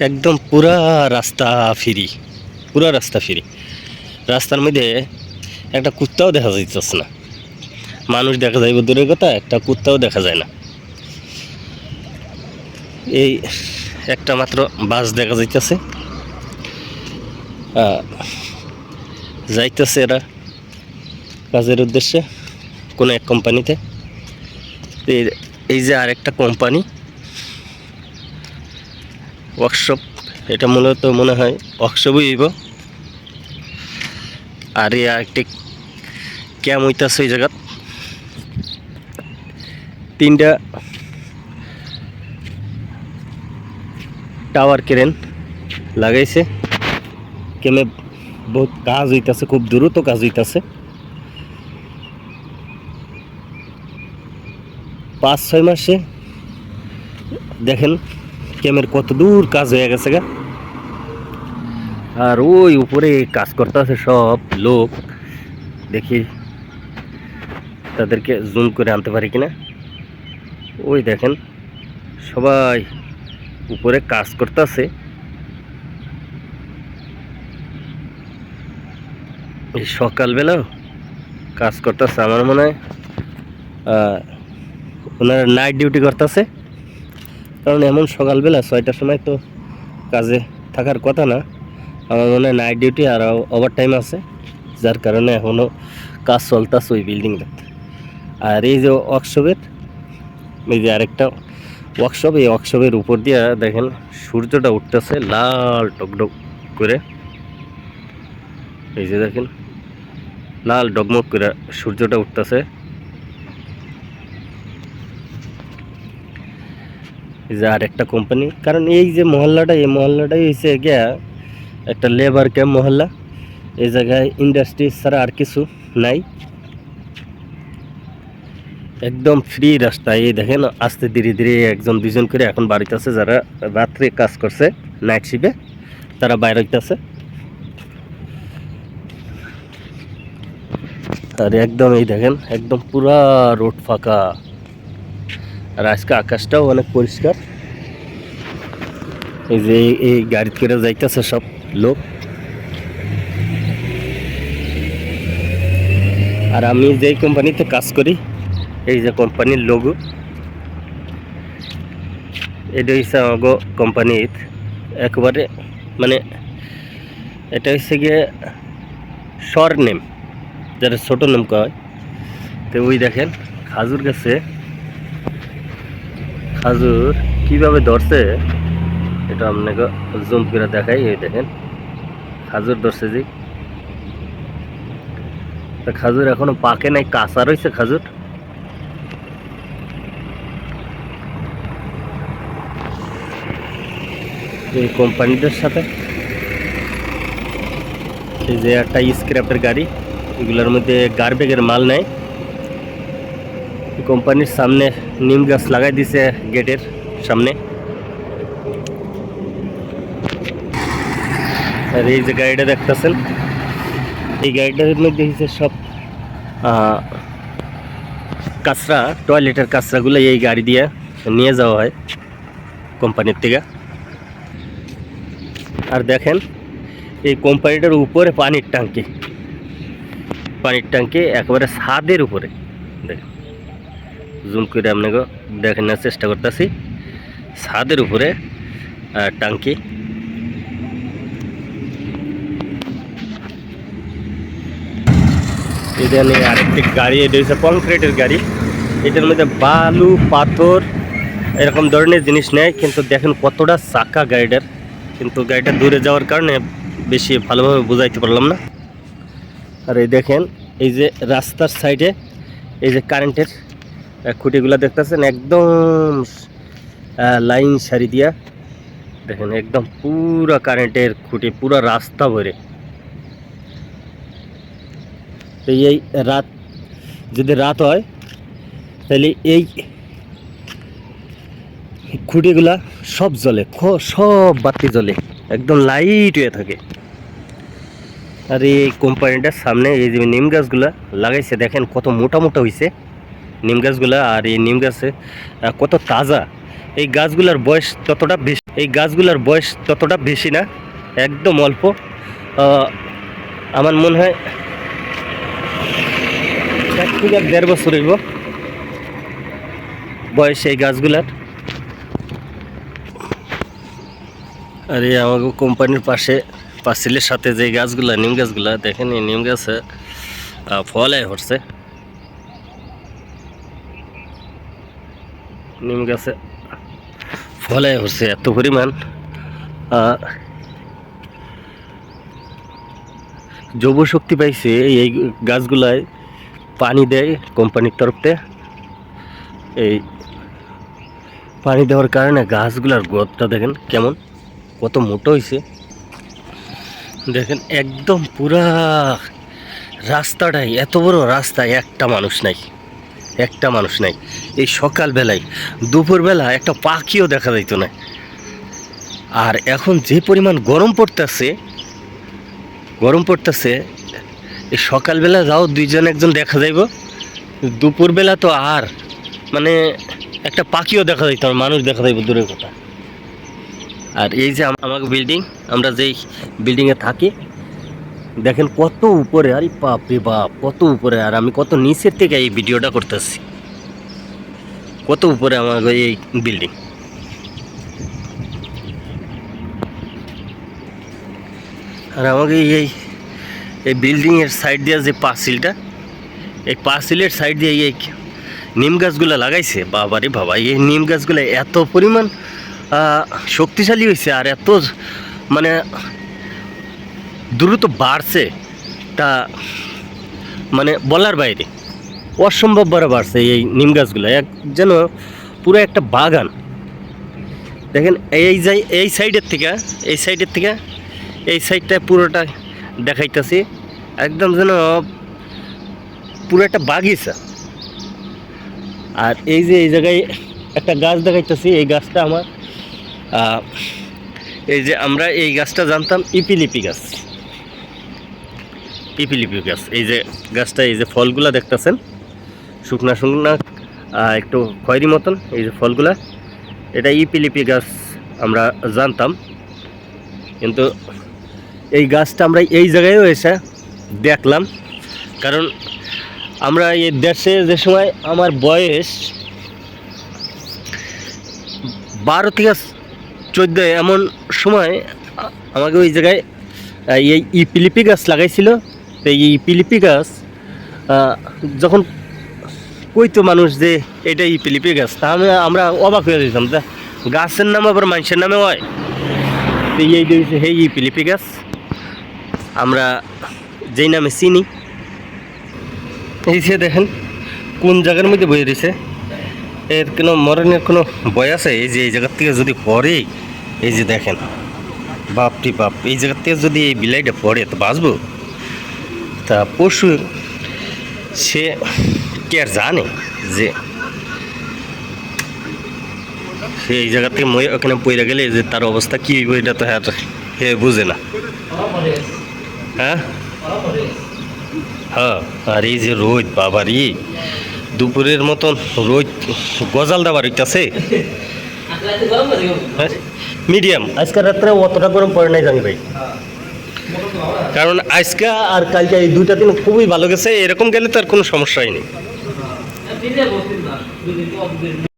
একদম পুরা রাস্তা ফিরি, পুরা রাস্তা ফিরি। রাস্তার মধ্যে একটা কুত্তাও দেখা যাইতেছে না। মানুষ দেখা যাইব দূরের কথা, একটা কুত্তাও দেখা যায় না। এই একটা মাত্র বাস দেখা যাইতেছে। যাইতেছে এরা কাজের উদ্দেশ্যে কোনো এক কোম্পানিতে এই যে আরেকটা কোম্পানি ওয়ার্কশপ এটা মূলত মনে হয় ওয়ার্কশপই হইব। আর এই একটি ক্যাম হইতাছে এই জায়গাত। তিনটা টাওয়ার ক্রেন লাগাইছে। কেমে বহুত কাজ হইতাছে, খুব দ্রুত কাজ হইতাছে। পাঁচ ছয় মাসে দেখেন ক্যামের কত দূর কাজ হয়ে গেছে গা। আর ওই উপরে কাজ করতেছে সব লোক। দেখি তাদেরকে জুম করে আনতে পারি কিনা। ওই দেখেন, সবাই উপরে কাজ করতেছে। এই সকালবেলা কাজ করতেছে আমার মনে হয়। ওনারা নাইট ডিউটি করতেছে। কারণ এমন সকালবেলা ছয়টার সময় তো কাজে থাকার কথা না। আমার মনে হয় নাইট ডিউটি আর ওভার টাইম আছে, যার কারণে এখনও কাজ চলতেছে ওই বিল্ডিংটাতে আর এই যে ওয়ার্কশপের এই যে আরেকটা ওয়ার্কশপ এই ওয়ার্কশপের উপর দিয়ে দেখেন সূর্যটা উঠতেছে লাল টকডক করে। এই যে দেখেন, লাল ডগমগ করে সূর্যটা উঠতেছে। যে আর একটা কোম্পানি কারণ এই যে মহল্লাটা, এই মহল্লাটাই হয়েছে গিয়া একটা লেবার ক্যাম্প মহল্লা। এই জায়গায় ইন্ডাস্ট্রি ছাড়া আর কিছু নাই। একদম ফ্রি রাস্তা। এই দেখেন, আস্তে ধীরে ধীরে একজন দুজন করে এখন বাড়িতে আছে, যারা রাত্রে কাজ করছে নাইট শিপে তারা বাইরে হইতেছে। আর একদম এই দেখেন, একদম পুরা রোড ফাঁকা। আর আজকে আকাশটাও অনেক পরিষ্কার। এই যে এই- গাড়ি করে যাইতেছে সব লোক। আর আমি যেই কোম্পানিতে কাজ করি, এই যে কোম্পানির লোগো এটা হচ্ছে আমাগো কোম্পানির একবারে মানে এটা হচ্ছে গিয়ে শর নেম যারা ছোটো নাম কয়। তো ওই দেখেন, খাজুর গাছে খাজুর কীভাবে ধরছে? এটা আপনাকে জুম করে দেখাই, এই দেখেন। খাজুর ধরছে যে তা খাজুর এখনও পাকে নাই, কাঁচা রয়েছে খাজুর। এই কোম্পানিদের সাথে। এই যে একটা স্ক্র্যাপের গাড়ি, এগুলোর মধ্যে গার্বেগের মাল নেয় কোম্পানির সামনে নিম গাছ লাগাই দিছে গেটের সামনে। আর এই যে গাড়িটা দেখতেছেন, এই গাড়িটার মধ্যে হচ্ছে সব কাঁচরা, টয়লেটের কাঁচরাগুলো এই গাড়ি দিয়ে নিয়ে যাওয়া হয় কোম্পানির থেকে। আর দেখেন, এই কোম্পানিটার উপরে পানির ট্যাঙ্কি পানির ট্যাঙ্কি একেবারে ছাদের উপরে। দেখেন। জুম করে আপনাকে দেখানোর চেষ্টা করতেছি। ছাদের উপরে টাঙ্কি। এখানে আরেকটি গাড়ি, এটা হচ্ছে কংক্রিটের গাড়ি। এটার মধ্যে বালু, পাথর, এরকম ধরনের জিনিস নেয় কিন্তু দেখেন কতটা চাকা গাড়িটার। কিন্তু গাড়িটা দূরে যাওয়ার কারণে বেশি ভালোভাবে বোঝাইতে পারলাম না। আর এই দেখেন, এই যে রাস্তার সাইডে এই যে কারেন্টের খুঁটিগুলো দেখতেছেন, একদম লাইন সারি দিয়া। দেখেন, একদম পুরা কারেন্টের খুঁটি, পুরা রাস্তা ভরে। এই রাত, যদি রাত হয়, তাহলে এই খুঁটিগুলা সব জ্বলে সব বাতি জ্বলে, একদম লাইট হয়ে থাকে। আর এই কোম্পানিটার সামনে এই যে নিম গাছগুলা লাগাইছে, দেখেন কত মোটা মোটা হয়েছে নিম গাছগুলা আর এই নিম গাছে কত তাজা। এই গাছগুলার বয়স ততটা বেশি এই গাছগুলোর বয়স ততটা বেশি না, একদম অল্প। আমার মনে হয় এক থেকে দেড় বছর হইব বয়স এই গাছগুলার। আর এই আমাকে কোম্পানির পাশে, পাঁচিলের সাথে যে গাছগুলা, নিম গাছগুলা, দেখেন এই নিম গাছে ফল হচ্ছে। নিম গাছে। ফল হচ্ছে এত পরিমাণ যৌব শক্তি পাইছে এই গাছগুলায় পানি দেয় কোম্পানির তরফতে এই পানি দেওয়ার কারণে গাছগুলার গ্রোথটা দেখেন কেমন, কত মোটো হয়েছে দেখেন একদম পুরা রাস্তাটাই, এত বড় রাস্তায় একটা মানুষ নাই। একটা মানুষ নাই। এই সকালবেলায় দুপুরবেলা একটা পাখিও দেখা যাইত না। আর এখন যে পরিমাণ গরম পড়তেছে গরম পড়তেছে এই সকালবেলা যাও দুইজন একজন দেখা যাইব। দুপুরবেলা তো আর মানে একটা পাখিও দেখা যাইতো না, মানুষ দেখা যাইব দূরের কথা। আর এই যে আম- আমাকে বিল্ডিং আমরা যেই বিল্ডিংয়ে থাকি দেখেন কত উপরে, আরে বাপ রে বাপ, কত উপরে, আর আমি কত নিচের থেকে এই ভিডিওটা করতেছি। কত উপরে আমার এই বিল্ডিং আর আমাকে এই এই বিল্ডিংয়ের সাইড দিয়ে যে পাঁচিলটা, এই পাঁচিলের সাইড দিয়ে এই নিম গাছগুলো লাগাইছে, বাবারে বাবা, এই নিম গাছগুলো এত পরিমাণ শক্তিশালী হয়েছে আর এত মানে দ্রুত বাড়ছে তা মানে বলার বাইরে, অসম্ভব বড় বাড়ছে এই নিম গাছগুলো। এক যেন পুরো একটা বাগান। দেখেন, এই যাই এই সাইডের থেকে, এই সাইডের থেকে, এই সাইডটা পুরোটা দেখাইতেছি। একদম যেন পুরো একটা বাগিচা। আর এই যে এই জায়গায় একটা গাছ দেখাইতেছি, এই গাছটা আমার এই যে আমরা এই গাছটা জানতাম ইপিলিপি গাছ। ইপিলিপি গাছ। এই যে গাছটা, এই যে ফলগুলা দেখতেছেন, শুকনা শুকনা একটু খয়েরি মতন, এই যে ফলগুলা, এটা ইপিলিপি গাছ আমরা জানতাম। কিন্তু এই গাছটা আমরা এই জায়গায়ও এসে দেখলাম। কারণ আমরা এই দেশে যে সময় আমার বয়স বারো থেকে চোদ্দ, এমন সময় আমাকে ওই জায়গায় এই ইপিলিপি গাছ লাগাইছিল। তো এই পিলিপি গাছ যখন কইতো মানুষ যে এটা এই পিলিপি গাছ তা আমি আমরা অবাক হয়ে যেতাম তা গাছের নাম আবার মানুষের নামে হয়। তো এই দিয়েছে সেই পিলিপি গাছ আমরা যেই নামে চিনি, এই যে দেখেন, কোন জায়গার মধ্যে বয়ে দিছে এর কোনো মরণের কোনো বয় আছে? এই যে এই জায়গার থেকে যদি পড়ে, এই যে দেখেন বাপটি বাপ, এই জায়গার থেকে যদি এই বিলাইটা পড়ে, তো বাঁচবো? তা পশু সে কে আর জানে যে সে এই জায়গা থেকে মই ওখানে পইরা গেলে যে তার অবস্থা কী হইব এটা তো হ্যাঁ হে বুঝে না। হ্যাঁ? হ্যাঁ আর এই যে রোদ বাবার ই দুপুরের মতন রোদ গজাল দাবার হইতাছে। মিডিয়াম। আজকে রাত্রে অতটা গরম পড়ে নাই জানি ভাই। কারণ আজকে আর কালকে এই দুইটা দিন খুবই ভালো গেছে, এরকম গেলে তো আর কোনো সমস্যাই নেই।